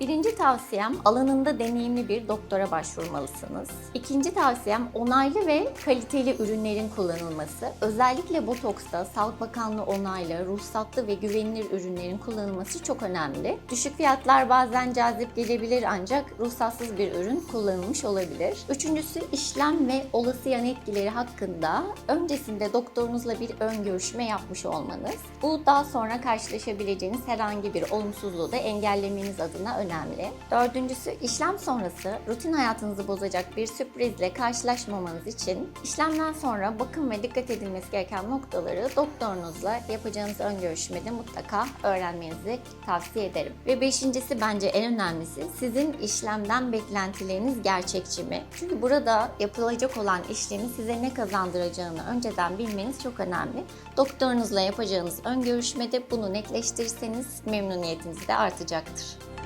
Birinci tavsiyem alanında deneyimli bir doktora başvurmalısınız. İkinci tavsiyem onaylı ve kaliteli ürünlerin kullanılması. Özellikle botoksta Sağlık Bakanlığı onaylı, ruhsatlı ve güvenilir ürünlerin kullanılması çok önemli. Düşük fiyatlar bazen cazip gelebilir ancak ruhsatsız bir ürün kullanılmış olabilir. Üçüncüsü işlem ve olası yan etkileri hakkında öncesinde doktorunuzla bir ön görüşme yapmış olmanız. Bu daha sonra karşılaşabileceğiniz herhangi bir olumsuzluğu da engellemeniz adına önemli. Dördüncüsü işlem sonrası rutin hayatınızı bozacak bir sürprizle karşılaşmamanız için işlemden sonra bakım ve dikkat edilmesi gereken noktaları doktorunuzla yapacağınız ön görüşmede mutlaka öğrenmenizi tavsiye ederim. Ve beşincisi bence en önemlisi sizin işlemden beklentileriniz gerçekçi mi? Çünkü burada yapılacak olan işlemin size ne kazandıracağını önceden bilmeniz çok önemli. Doktorunuzla yapacağınız ön görüşmede bunu netleştirirseniz memnuniyetiniz de artacaktır.